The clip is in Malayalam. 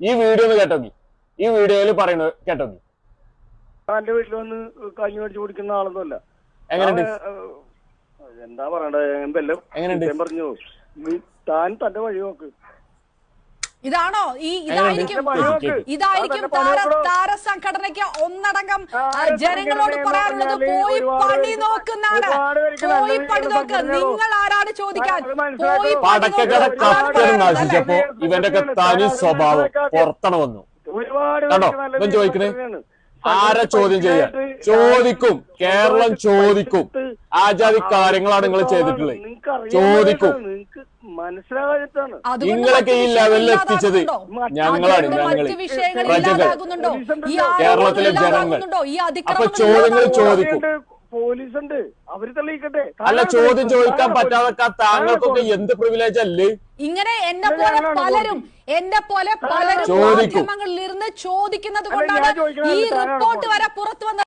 ഈ വീഡിയോ ഒന്ന് കേട്ടോക്കി. ഈ വീഡിയോയിൽ പറയുന്നത് കേട്ടോക്കി. എന്റെ വീട്ടിൽ വന്ന് കഞ്ഞി മേടിച്ചു കുടിക്കുന്ന ആളൊന്നുമല്ല. എങ്ങനെയുണ്ട്? എന്താ പറയണ്ടത് എന്തെല്ലാം? എങ്ങനെയുണ്ട്? ഞാൻ പറഞ്ഞു താൻ തന്റെ വഴി നോക്ക്. ഇതാണോ? ഈ ഇതായിരിക്കും ഇതായിരിക്കും താര താര സംഘടനയ്ക്ക് താരസംഘടനയ്ക്ക് ഒന്നടങ്കം ജനങ്ങളോട് പറയാറുള്ളത് പോയി പണി നോക്കുന്നാണ് പോയി പണി നോക്ക്. നിങ്ങൾ ആരാണ് ചോദിക്കാൻ. പോയി പടക്കക്കട കത്തൽ നശിച്ചപ്പോ ഇവന്റെ ഒക്കെ തനി സ്വഭാവം പുറത്തണ വന്നു കണ്ടോ? ഇവൻ ചോദിക്കണേ? ആരെ ചോദ്യം ചെയ്യാൻ ചോദിക്കും. കേരളം ചോദിക്കും. ആചാരി കാര്യങ്ങളാണ് നിങ്ങൾ ചെയ്തിട്ടുള്ളത്. ചോദിക്കും. മനസ്സിലാകാഞ്ഞിട്ടാണ് നിങ്ങളൊക്കെ ഈ ലെവലിൽ എത്തിച്ചത് ഞങ്ങളാണ് ഞങ്ങൾ പ്രജകൾ. ഈ കേരളത്തിലെ ജനങ്ങൾ. ഈ അപ്പൊ ചോദ്യങ്ങൾ ചോദിക്കും. പോലീസ് ഉണ്ട് അവർ തെളിയിക്കട്ടെ. അല്ല ചോദ്യം ചോദിക്കാൻ പറ്റാതൊക്കെ താങ്കൾക്കൊക്കെ എന്ത് പ്രിവിലേജ് അല്ലേ? ഇങ്ങനെ എന്നെ പോലെ പലരും എന്നെ പോലെ പലരും ചോദിക്കും. മാധ്യമങ്ങളിൽ ഇരുന്ന് ചോദിക്കുന്നത് കൊണ്ടാണ് ഈ റിപ്പോർട്ട് വരെ പുറത്തു വന്നത്